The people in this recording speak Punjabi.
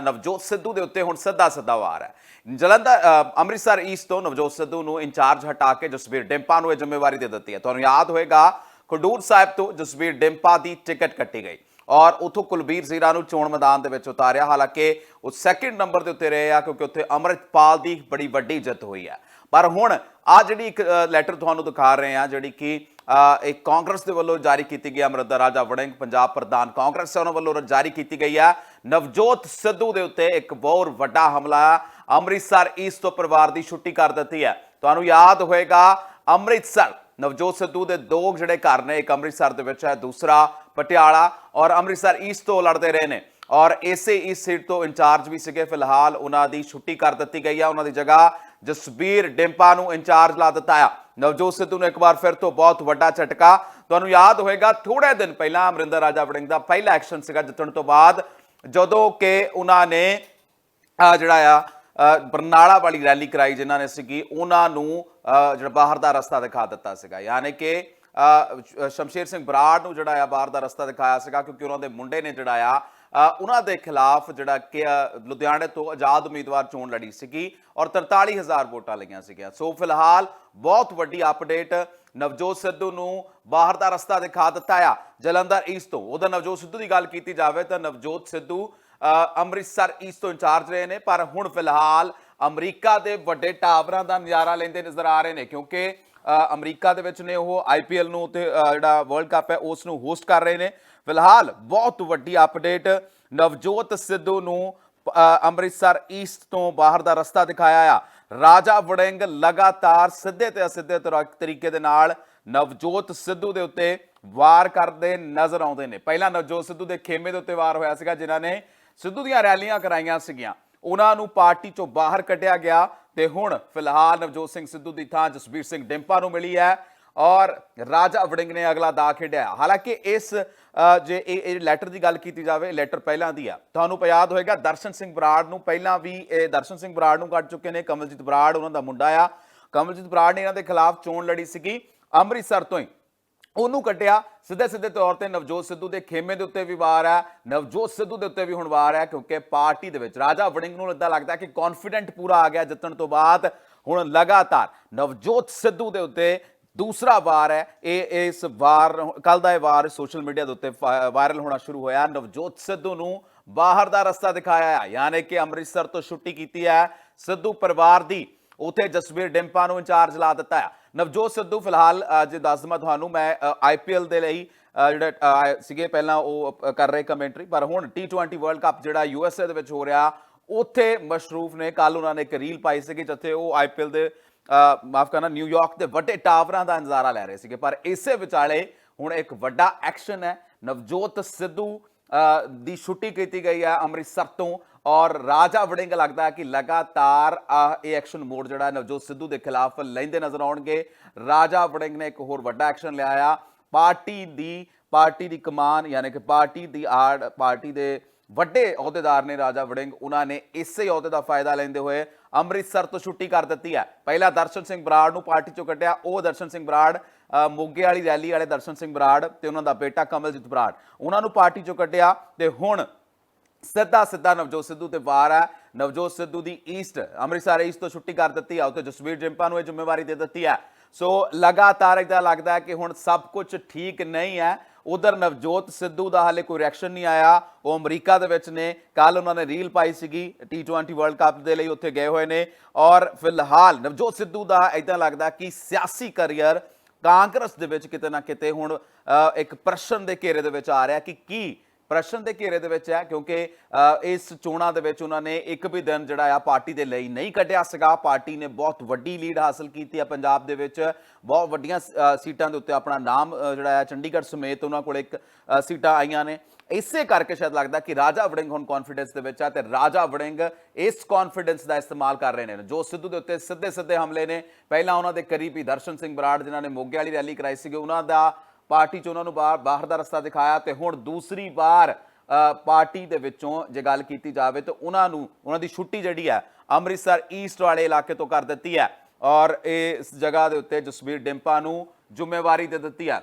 ਨਵਜੋਤ ਸਿੱਧੂ ਦੇ ਉੱਤੇ ਹੁਣ ਸਿੱਧਾ ਸਿੱਧਾ ਵਾਰ ਹੈ। ਜਲੰਧਰ ਅੰਮ੍ਰਿਤਸਰ ਈਸਟ ਤੋਂ ਨਵਜੋਤ ਸਿੱਧੂ ਨੂੰ ਇੰਚਾਰਜ ਹਟਾ ਕੇ ਜਸਵੀਰ ਡਿੰਪਾ ਨੂੰ ਇਹ ਜ਼ਿੰਮੇਵਾਰੀ ਦੇ ਦਿੱਤੀ ਹੈ। ਤੁਹਾਨੂੰ ਯਾਦ ਹੋਏਗਾ, ਖਡੂਰ ਸਾਹਿਬ ਤੋਂ ਜਸਵੀਰ ਡਿੰਪਾ ਦੀ ਟਿਕਟ ਕੱਟੀ ਗਈ। ਔਰ ਉਥੋਂ ਕੁਲਬੀਰ ਜ਼ੀਰਾ ਨੂੰ ਚੋਣ ਮੈਦਾਨ ਦੇ ਵਿੱਚ ਉਤਾਰਿਆ। ਹਾਲਾਂਕਿ ਉਹ ਸੈਕਿੰਡ ਨੰਬਰ ਦੇ ਉੱਤੇ ਰਹੇ ਆ ਕਿਉਂਕਿ ਉੱਥੇ ਅਮਰਿਤਪਾਲ ਦੀ ਬੜੀ ਵੱਡੀ ਜਿੱਤ ਹੋਈ ਹੈ ਪਰ ਹੁਣ ਆ ਜਿਹੜੀ ਇੱਕ ਲੈਟਰ ਤੁਹਾਨੂੰ ਦਿਖਾ ਰਹੇ ਆ ਜਿਹੜੀ ਕਿ ਅ, ਇੱਕ ਕਾਂਗਰਸ ਦੇ ਵੱਲੋਂ ਜਾਰੀ ਕੀਤੀ ਗਈ ਅਮਰਿੰਦਰ ਰਾਜਾ ਵੜਿੰਗ ਪੰਜਾਬ ਪ੍ਰਧਾਨ ਕਾਂਗਰਸ ਉਹਨਾਂ ਵੱਲੋਂ ਜਾਰੀ ਕੀਤੀ ਗਈ ਹੈ ਨਵਜੋਤ ਸਿੱਧੂ ਦੇ ਉੱਤੇ ਇੱਕ ਬਹੁਤ ਵੱਡਾ ਹਮਲਾ ਅੰਮ੍ਰਿਤਸਰ ਈਸਟ ਤੋਂ ਪਰਿਵਾਰ ਦੀ ਛੁੱਟੀ ਕਰ ਦਿੱਤੀ ਹੈ ਤੁਹਾਨੂੰ ਯਾਦ ਹੋਏਗਾ ਅੰਮ੍ਰਿਤਸਰ ਨਵਜੋਤ ਸਿੱਧੂ ਦੇ ਦੋ ਜਿਹੜੇ ਘਰ ਨੇ, ਇੱਕ ਅੰਮ੍ਰਿਤਸਰ ਦੇ ਵਿੱਚ ਹੈ, ਦੂਸਰਾ ਪਟਿਆਲਾ ਔਰ ਅੰਮ੍ਰਿਤਸਰ ਈਸਟ ਤੋਂ ਲੜਦੇ ਰਹੇ ਨੇ। ਔਰ ਇਸੇ ਇਸ ਸੀਟ ਤੋਂ ਇੰਚਾਰਜ ਵੀ ਸੀਗੇ। ਫਿਲਹਾਲ ਉਹਨਾਂ ਦੀ ਛੁੱਟੀ ਕਰ ਦਿੱਤੀ ਗਈ ਆ। ਉਹਨਾਂ ਦੀ ਜਗ੍ਹਾ ਜਸਬੀਰ ਡਿੰਪਾ ਨੂੰ ਇੰਚਾਰਜ ਲਾ ਦਿੱਤਾ ਆ। ਨਵਜੋਤ ਸਿੱਧੂ ਨੂੰ ਇੱਕ ਵਾਰ ਫਿਰ ਤੋਂ ਬਹੁਤ ਵੱਡਾ ਝਟਕਾ। ਤੁਹਾਨੂੰ ਯਾਦ ਹੋਏਗਾ ਥੋੜੇ ਦਿਨ ਪਹਿਲਾਂ ਅਮਰਿੰਦਰ ਰਾਜਾ ਵੜਿੰਗ ਦਾ ਪਹਿਲਾ ਐਕਸ਼ਨ ਸੀਗਾ ਜਿੱਤਣ ਤੋਂ ਬਾਅਦ, ਜਦੋਂ ਕਿ ਉਹਨਾਂ ਨੇ, ਆ ਜਿਹੜਾ ਆ ਬਰਨਾਲਾ ਵਾਲੀ ਰੈਲੀ ਕਰਾਈ ਜਿਨ੍ਹਾਂ ਨੇ ਸੀਗੀ, ਉਹਨਾਂ ਨੂੰ ਜਿਹੜਾ ਬਾਹਰ ਦਾ ਰਸਤਾ ਦਿਖਾ ਦਿੱਤਾ ਸੀਗਾ। ਯਾਨੀ ਕਿ ਸ਼ਮਸ਼ੇਰ ਸਿੰਘ ਬਰਾੜ ਨੂੰ ਜਿਹੜਾ ਆ ਬਾਹਰ ਦਾ ਰਸਤਾ ਦਿਖਾਇਆ ਸੀਗਾ ਕਿਉਂਕਿ ਉਹਨਾਂ ਦੇ ਮੁੰਡੇ ਨੇ ਜਿਹੜਾ ਆ ਉਹਨਾਂ ਦੇ ਖਿਲਾਫ ਜਿਹੜਾ ਕਿ ਲੁਧਿਆਣੇ ਤੋਂ ਆਜ਼ਾਦ ਉਮੀਦਵਾਰ ਚੋਣ ਲੜੀ ਸੀਗੀ ਔਰ 43000 ਵੋਟਾਂ ਲਈਆਂ ਸੀਗੀਆਂ। ਸੋ ਫਿਲਹਾਲ ਬਹੁਤ ਵੱਡੀ ਅਪਡੇਟ ਨਵਜੋਤ ਸਿੱਧੂ ਨੂੰ ਬਾਹਰ ਦਾ ਰਸਤਾ ਦਿਖਾ ਦਿੱਤਾ ਆ। ਜਲੰਧਰ ਈਸਟ ਤੋਂ। ਉਹਦਾ ਨਵਜੋਤ ਸਿੱਧੂ ਦੀ ਗੱਲ ਕੀਤੀ ਜਾਵੇ ਤਾਂ ਨਵਜੋਤ ਸਿੱਧੂ ਅੰਮ੍ਰਿਤਸਰ ਈਸਟ ਤੋਂ ਇੰਚਾਰਜ ਰਹੇ ਨੇ, ਪਰ ਹੁਣ ਫਿਲਹਾਲ ਅਮਰੀਕਾ ਦੇ ਵੱਡੇ ਟਾਵਰਾਂ ਦਾ ਨਜ਼ਾਰਾ ਲੈਂਦੇ ਨਜ਼ਰ ਆ ਰਹੇ ਨੇ, ਕਿਉਂਕਿ ਅਮਰੀਕਾ ਦੇ ਵਿੱਚ ਨੇ ਉਹ ਆਈਪੀਐਲ ਨੂੰ ਉੱਥੇ ਜਿਹੜਾ ਵਰਲਡ ਕੱਪ ਹੈ, ਉਸ ਨੂੰ ਹੋਸਟ ਕਰ ਰਹੇ ਨੇ। ਫਿਲਹਾਲ ਬਹੁਤ ਵੱਡੀ ਅਪਡੇਟ ਨਵਜੋਤ ਸਿੱਧੂ ਨੂੰ ਅੰਮ੍ਰਿਤਸਰ ਈਸਟ ਤੋਂ ਬਾਹਰ ਦਾ ਰਸਤਾ ਦਿਖਾਇਆ ਆ। ਰਾਜਾ ਵੜਿੰਗ ਲਗਾਤਾਰ ਸਿੱਧੇ ਤੇ ਅਸਿੱਧੇ ਤਰਾ- ਤਰੀਕੇ ਦੇ ਨਾਲ ਨਵਜੋਤ ਸਿੱਧੂ ਦੇ ਉੱਤੇ ਵਾਰ ਕਰਦੇ ਨਜ਼ਰ ਆਉਂਦੇ ਨੇ। ਪਹਿਲਾਂ ਨਵਜੋਤ ਸਿੱਧੂ ਦੇ ਖੇਮੇ ਦੇ ਉੱਤੇ ਵਾਰ ਹੋਇਆ ਸੀਗਾ, ਜਿਨ੍ਹਾਂ ਨੇ ਸਿੱਧੂ ਦੀਆਂ ਰੈਲੀਆਂ ਕਰਾਈਆਂ ਸੀਗੀਆਂ। ਉਹਨਾਂ ਨੂੰ ਪਾਰਟੀ ਚੋਂ ਬਾਹਰ ਕੱਢਿਆ ਗਿਆ ਤੇ ਹੁਣ ਫਿਲਹਾਲ ਨਵਜੋਤ ਸਿੰਘ ਸਿੱਧੂ ਦੀ ਥਾਂ ਜਸਬੀਰ ਸਿੰਘ ਡਿੰਪਾ ਨੂੰ ਮਿਲੀ ਹੈ ਔਰ ਰਾਜਾ ਵੜਿੰਗ ਨੇ ਅਗਲਾ ਦਾ ਖੇਡਿਆ। ਹਾਲਾਂਕਿ ਇਸ ਜੇ ਇਹ ਇਹ ਲੈਟਰ ਦੀ ਗੱਲ ਕੀਤੀ ਜਾਵੇ ਲੈਟਰ ਪਹਿਲਾਂ ਦੀ ਆ। ਤੁਹਾਨੂੰ ਯਾਦ ਹੋਏਗਾ ਦਰਸ਼ਨ ਸਿੰਘ ਬਰਾੜ ਨੂੰ ਪਹਿਲਾਂ ਵੀ ਇਹ ਦਰਸ਼ਨ ਸਿੰਘ ਬਰਾੜ ਨੂੰ ਕੱਢ ਚੁੱਕੇ ਨੇ, ਕਮਲਜੀਤ ਬਰਾੜ ਉਹਨਾਂ ਦਾ ਮੁੰਡਾ ਆ। ਕਮਲਜੀਤ ਬਰਾੜ ਨੇ ਇਹਨਾਂ ਦੇ ਖਿਲਾਫ ਚੋਣ ਲੜੀ ਸੀਗੀ। ਅੰਮ੍ਰਿਤਸਰ ਤੋਂ ਹੀ ਉਹਨੂੰ ਕੱਟਿਆ। ਸਿੱਧੇ ਸਿੱਧੇ ਤੌਰ ਤੇ ਨਵਜੋਤ ਸਿੱਧੂ ਦੇ ਖੇਮੇ ਦੇ ਉੱਤੇ ਵੀ ਵਾਰ ਹੈ। ਨਵਜੋਤ ਸਿੱਧੂ ਦੇ ਉੱਤੇ ਵੀ ਹੁਣ ਵਾਰ ਹੈ ਕਿਉਂਕਿ ਪਾਰਟੀ ਦੇ ਵਿੱਚ ਰਾਜਾ ਵੜਿੰਗ ਨੂੰ ਇਦਾਂ ਲੱਗਦਾ ਕਿ ਕੌਨਫੀਡੈਂਟ ਪੂਰਾ ਆ ਗਿਆ ਜਿੱਤਣ ਤੋਂ ਬਾਅਦ। ਹੁਣ ਲਗਾਤਾਰ ਨਵਜੋਤ ਸਿੱਧੂ ਦੇ ਉੱਤੇ ਦੂਸਰਾ ਵਾਰ ਹੈ। ਇਹ ਇਸ ਵਾਰ ਕੱਲ ਦਾ ਇਹ ਵਾਰ ਸੋਸ਼ਲ ਮੀਡੀਆ ਦੇ ਉੱਤੇ ਵਾਇਰਲ ਹੋਣਾ ਸ਼ੁਰੂ ਹੋਇਆ। ਨਵਜੋਤ ਸਿੱਧੂ ਨੂੰ ਬਾਹਰ ਦਾ ਰਸਤਾ ਦਿਖਾਇਆ ਹੈ। ਯਾਨੀ ਕਿ ਅੰਮ੍ਰਿਤਸਰ ਤੋਂ ਛੁੱਟੀ ਕੀਤੀ ਹੈ। ਸਿੱਧੂ ਪਰਿਵਾਰ ਦੀ ਉੱਥੇ ਜਸਵੀਰ ਡਿੰਪਾ ਨੂੰ ਇੰਚਾਰਜ ਲਾ ਦਿੱਤਾ ਹੈ ਨਵਜੋਤ ਸਿੱਧੂ ਫਿਲਹਾਲ ਜੇ ਦੱਸ ਦਵਾਂ ਤੁਹਾਨੂੰ ਮੈਂ ਆਈਪੀਐਲ ਦੇ ਲਈ ਅ, ਜਿਹੜੇ ਸੀਗੇ ਪਹਿਲਾਂ ਉਹ ਕਰ ਰਹੇ ਕਮੈਂਟਰੀ ਪਰ ਹੁਣ T20 ਵਰਲਡ ਕੱਪ ਜਿਹੜਾ ਯੂਐਸਏ ਦੇ ਵਿੱਚ ਹੋ ਰਿਹਾ ਉੱਥੇ ਮਸ਼ਰੂਫ ਨੇ ਕੱਲ ਉਹਨਾਂ ਨੇ ਇੱਕ ਰੀਲ ਪਾਈ ਸੀਗੀ ਜਿੱਥੇ ਉਹ ਆਈਪੀਐਲ ਦੇ ਮਾਫ ਕਰਨਾ ਨਿਊਯਾਰਕ ਦੇ ਵੱਡੇ ਟਾਵਰਾਂ ਦਾ ਨਜ਼ਾਰਾ ਲੈ ਰਹੇ ਸੀਗੇ। ਪਰ ਇਸੇ ਵਿਚਾਲੇ ਹੁਣ ਇੱਕ ਵੱਡਾ ਐਕਸ਼ਨ ਹੈ। ਨਵਜੋਤ ਸਿੱਧੂ ਦੀ ਛੁੱਟੀ ਕੀਤੀ ਗਈ ਹੈ ਅੰਮ੍ਰਿਤਸਰ ਤੋਂ ਔਰ ਰਾਜਾ ਵੜਿੰਗ ਲੱਗਦਾ ਕਿ ਲਗਾਤਾਰ ਅ, ਇਹ ਐਕਸ਼ਨ ਮੋਡ ਜਿਹੜਾ ਨਵਜੋਤ ਸਿੱਧੂ ਦੇ ਖਿਲਾਫ ਲੈਂਦੇ ਨਜ਼ਰ ਆਉਣਗੇ। ਰਾਜਾ ਵੜਿੰਗ ਨੇ ਇੱਕ ਹੋਰ ਵੱਡਾ ਐਕਸ਼ਨ ਲਿਆ ਆ। ਪਾਰਟੀ ਦੀ ਪਾਰਟੀ ਦੀ ਕਮਾਨ ਯਾਨੀ ਕਿ ਪਾਰਟੀ ਦੀ ਆੜ ਪਾਰਟੀ ਦੇ ਵੱਡੇ ਅਹੁਦੇਦਾਰ ਨੇ ਰਾਜਾ ਵੜਿੰਗ, ਉਹਨਾਂ ਨੇ ਇਸੇ ਅਹੁਦੇ ਦਾ ਫਾਇਦਾ ਲੈਂਦੇ ਹੋਏ ਅੰਮ੍ਰਿਤਸਰ ਤੋਂ ਛੁੱਟੀ ਕਰ ਦਿੱਤੀ ਹੈ। ਪਹਿਲਾਂ ਦਰਸ਼ਨ ਸਿੰਘ ਬਰਾੜ ਨੂੰ ਪਾਰਟੀ ਚੋਂ ਕੱਢਿਆ, ਉਹ ਦਰਸ਼ਨ ਸਿੰਘ ਬਰਾੜ ਮੋਗੇ ਵਾਲੀ ਰੈਲੀ ਵਾਲੇ ਦਰਸ਼ਨ ਸਿੰਘ ਬਰਾੜ ਤੇ ਉਹਨਾਂ ਦਾ ਬੇਟਾ ਕਮਲਜੀਤ ਬਰਾੜ, ਉਹਨਾਂ ਨੂੰ ਪਾਰਟੀ ਚੋਂ ਕੱਢਿਆ ਤੇ ਹੁਣ ਸਿੱਧਾ ਸਿੱਧਾ ਨਵਜੋਤ ਸਿੱਧੂ ਤੇ ਵਾਰ ਹੈ। ਨਵਜੋਤ ਸਿੱਧੂ ਦੀ ਈਸਟ ਅੰਮ੍ਰਿਤਸਰ ਈਸਟ ਤੋਂ ਛੁੱਟੀ ਕਰ ਦਿੱਤੀ ਹੈ ਉੱਤੇ ਜਸਵੀਰ ਜਿੰਪਾ ਨੂੰ ਇਹ ਜ਼ਿੰਮੇਵਾਰੀ ਦੇ ਦਿੱਤੀ ਹੈ। ਸੋ ਲਗਾਤਾਰ ਇਦਾਂ ਲੱਗਦਾ ਹੈ ਕਿ ਹੁਣ ਸਭ ਕੁਝ ਠੀਕ ਨਹੀਂ ਹੈ। ਉਧਰ ਨਵਜੋਤ ਸਿੱਧੂ ਦਾ ਹਾਲੇ ਕੋਈ ਰਿਐਕਸ਼ਨ ਨਹੀਂ ਆਇਆ। ਉਹ ਅਮਰੀਕਾ ਦੇ ਵਿੱਚ ਨੇ। ਕੱਲ ਉਹਨਾਂ ਨੇ ਰੀਲ ਪਾਈ ਸੀਗੀ T20 ਵਰਲਡ ਕੱਪ ਦੇ ਲਈ, ਉੱਥੇ ਗਏ ਹੋਏ ਨੇ। ਔਰ ਫਿਲਹਾਲ ਨਵਜੋਤ ਸਿੱਧੂ ਦਾ ਇਦਾਂ ਲੱਗਦਾ ਕਿ ਸਿਆਸੀ ਕੈਰੀਅਰ ਕਾਂਗਰਸ ਦੇ ਵਿੱਚ ਕਿਤੇ ਨਾ ਕਿਤੇ ਹੁਣ ਇੱਕ ਪ੍ਰਸ਼ਨ ਦੇ ਘੇਰੇ ਦੇ ਵਿੱਚ ਆ ਰਿਹਾ ਕਿ ਕੀ ਪ੍ਰਸ਼ਨ ਦੇ ਘੇਰੇ ਦੇ ਵਿੱਚ ਹੈ, ਕਿਉਂਕਿ ਇਸ ਚੋਣਾਂ ਦੇ ਵਿੱਚ ਉਹਨਾਂ ਨੇ ਇੱਕ ਵੀ ਦਿਨ ਜਿਹੜਾ ਆ ਪਾਰਟੀ ਦੇ ਲਈ ਨਹੀਂ ਕੱਢਿਆ ਸੀਗਾ। ਪਾਰਟੀ ਨੇ ਬਹੁਤ ਵੱਡੀ ਲੀਡ ਹਾਸਲ ਕੀਤੀ ਹੈ ਪੰਜਾਬ ਦੇ ਵਿੱਚ। ਬਹੁਤ ਵੱਡੀਆਂ ਸੀਟਾਂ ਦੇ ਉੱਤੇ ਆਪਣਾ ਨਾਮ ਜਿਹੜਾ ਆ ਚੰਡੀਗੜ੍ਹ ਸਮੇਤ ਉਹਨਾਂ ਕੋਲ ਇੱਕ ਸੀਟਾਂ ਆਈਆਂ ਨੇ। ਇਸੇ ਕਰਕੇ ਸ਼ਾਇਦ ਲੱਗਦਾ ਕਿ ਰਾਜਾ ਵੜਿੰਗ ਹੁਣ ਕੌਨਫੀਡੈਂਸ ਦੇ ਵਿੱਚ ਆ ਤੇ ਰਾਜਾ ਵੜਿੰਗ ਇਸ ਕੌਨਫੀਡੈਂਸ ਦਾ ਇਸਤੇਮਾਲ ਕਰ ਰਹੇ ਨੇ। ਜੋ ਸਿੱਧੂ ਦੇ ਉੱਤੇ ਸਿੱਧੇ ਸਿੱਧੇ ਹਮਲੇ ਨੇ। ਪਹਿਲਾਂ ਉਹਨਾਂ ਦੇ ਕਰੀਬੀ ਦਰਸ਼ਨ ਸਿੰਘ ਬਰਾੜ, ਜਿਨ੍ਹਾਂ ਨੇ ਮੋਗੇ ਵਾਲੀ ਰੈਲੀ ਕਰਾਈ ਸੀਗੀ, ਉਹਨਾਂ ਦਾ ਪਾਰਟੀ 'ਚ ਉਹਨਾਂ ਨੂੰ ਬਾਹਰ ਬਾਹਰ ਦਾ ਰਸਤਾ ਦਿਖਾਇਆ ਤੇ ਹੁਣ ਦੂਸਰੀ ਵਾਰ ਪਾਰਟੀ ਦੇ ਵਿੱਚੋਂ ਜੇ ਗੱਲ ਕੀਤੀ ਜਾਵੇ ਤਾਂ ਉਹਨਾਂ ਨੂੰ, ਉਹਨਾਂ ਦੀ ਛੁੱਟੀ ਜਿਹੜੀ ਹੈ, ਅੰਮ੍ਰਿਤਸਰ ਈਸਟ ਵਾਲੇ ਇਲਾਕੇ ਤੋਂ ਕਰ ਦਿੱਤੀ ਹੈ। ਔਰ ਇਸ ਜਗ੍ਹਾ ਦੇ ਉੱਤੇ ਜਸਵੀਰ ਡਿੰਪਾ ਨੂੰ ਜ਼ਿੰਮੇਵਾਰੀ ਦੇ ਦਿੱਤੀ ਹੈ।